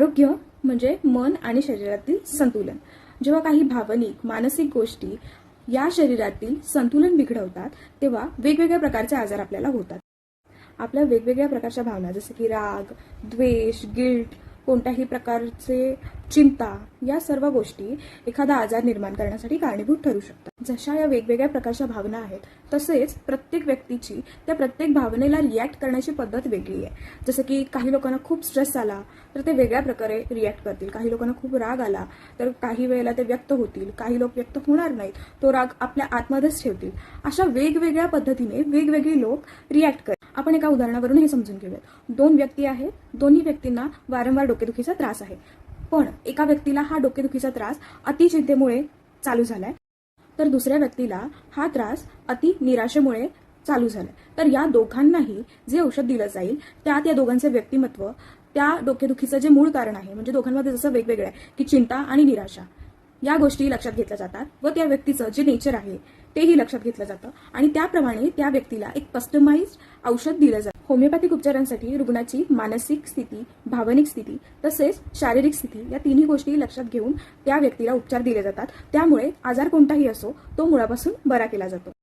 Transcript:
आरोग्य म्हणजे मन आणि शरीरातील संतुलन. जेव्हा काही भावनिक मानसिक गोष्टी या शरीरातील संतुलन बिघडवतात तेव्हा वेगवेगळ्या प्रकारचे आजार आपल्याला होतात. आपल्या वेगवेगळ्या प्रकारच्या भावना जसे की राग द्वेष गिल्ट कोणत्याही प्रकारचे चिंता या सर्व गोष्टी एखादा आजार निर्माण करण्यासाठी कारणीभूत ठरू शकतात. जशा या वेगवेगळ्या प्रकारच्या भावना आहेत तसेच प्रत्येक व्यक्तीची त्या प्रत्येक भावनेला रिॲक्ट करण्याची पद्धत वेगळी आहे. जसं की काही लोकांना खूप स्ट्रेस आला तर ते वेगळ्या प्रकारे रिॲक्ट करतील. काही लोकांना खूप राग आला तर काही वेळेला ते व्यक्त होतील. काही लोक व्यक्त होणार नाहीत तो राग आपल्या आतमध्येच ठेवतील. अशा वेगवेगळ्या पद्धतीने वेगवेगळी लोक रिॲक्ट करतील. आपण एका उदाहरणावरून हे समजून घेऊयात. दोन व्यक्ती आहेत दोन्ही व्यक्तींना वारंवार डोकेदुखीचा त्रास आहे. पण एका व्यक्तीला हा डोकेदुखीचा त्रास अतिचिंतेमुळे चालू झालाय तर दुसऱ्या व्यक्तीला हा त्रास अति निराशेमुळे चालू झालाय. तर या दोघांनाही जे औषध दिलं जाईल त्यात या दोघांचे व्यक्तिमत्व त्या डोकेदुखीचं जे मूळ कारण आहे म्हणजे दोघांमध्ये जसं वेगवेगळं आहे की चिंता आणि निराशा या गोष्टी लक्षात घेतल्या जातात व त्या व्यक्तीचं जे नेचर आहे तेही लक्षात घेतलं जातं. आणि त्याप्रमाणे त्या व्यक्तीला एक कस्टमाइज औषध दिलं जातं. होमिओपॅथिक उपचारांसाठी रुग्णाची मानसिक स्थिती भावनिक स्थिती तसेच शारीरिक स्थिती या तिन्ही गोष्टी लक्षात घेऊन त्या व्यक्तीला उपचार दिले जातात. त्यामुळे आजार कोणताही असो तो मुळापासून बरा केला जातो.